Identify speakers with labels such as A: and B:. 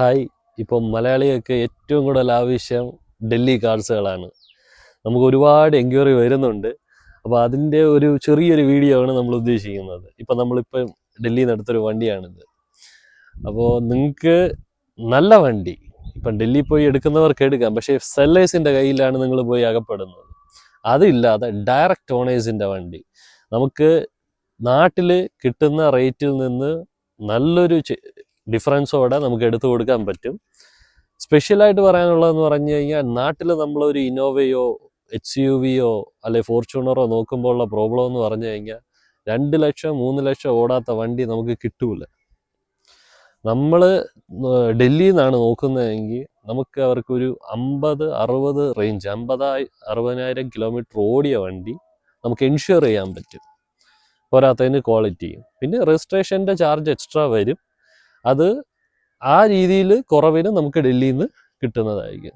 A: Hi. ഇപ്പം മലയാളികൾക്ക് ഏറ്റവും കൂടുതൽ ആവശ്യം ഡൽഹി കാർഡ്സുകളാണ്. നമുക്ക് ഒരുപാട് എൻക്വയറി വരുന്നുണ്ട്. അപ്പോൾ അതിന്റെ ഒരു ചെറിയൊരു വീഡിയോ ആണ് നമ്മൾ ഉദ്ദേശിക്കുന്നത്. ഇപ്പം നമ്മളിപ്പം ഡൽഹിയിൽ നിന്ന് എടുത്തൊരു വണ്ടിയാണിത്. അപ്പോൾ നിങ്ങൾക്ക് നല്ല വണ്ടി. ഇപ്പം ഡൽഹി പോയി എടുക്കുന്നവർക്ക് എടുക്കാം. പക്ഷേ സെല്ലേഴ്സിന്റെ കയ്യിലാണ് നിങ്ങൾ പോയി അകപ്പെടുന്നത്. അതില്ലാതെ ഡയറക്റ്റ് ഓണേഴ്സിന്റെ വണ്ടി. നമുക്ക് നാട്ടിൽ കിട്ടുന്ന റേറ്റിൽ നിന്ന് നല്ലൊരു ഡിഫറൻസോടെ നമുക്ക് എടുത്തു കൊടുക്കാൻ പറ്റും. സ്പെഷ്യലായിട്ട് പറയാനുള്ളതെന്ന് പറഞ്ഞു കഴിഞ്ഞാൽ നാട്ടിൽ നമ്മളൊരു ഇന്നോവയോ എച്ച് യു വിയോ അല്ലെ ഫോർച്യൂണറോ നോക്കുമ്പോൾ ഉള്ള പ്രോബ്ലം എന്ന് പറഞ്ഞു കഴിഞ്ഞാൽ രണ്ട് ലക്ഷം മൂന്ന് ലക്ഷം ഓടാത്ത വണ്ടി നമുക്ക് കിട്ടൂല. നമ്മൾ ഡൽഹിയിൽ നിന്നാണ് നോക്കുന്നതെങ്കിൽ നമുക്ക് അവർക്കൊരു അമ്പത് അറുപത് റേഞ്ച് അമ്പതായി അറുപതിനായിരം കിലോമീറ്റർ ഓടിയ വണ്ടി നമുക്ക് എൻഷുർ ചെയ്യാൻ പറ്റും. പോരാത്തതിന് ക്വാളിറ്റിയും പിന്നെ രജിസ്ട്രേഷന്റെ ചാർജ് എക്സ്ട്രാ വരും. അത് ആ രീതിയിൽ കുറവിന് നമുക്ക് ഡൽഹിയിൽ നിന്ന് കിട്ടുന്നതായിരിക്കും.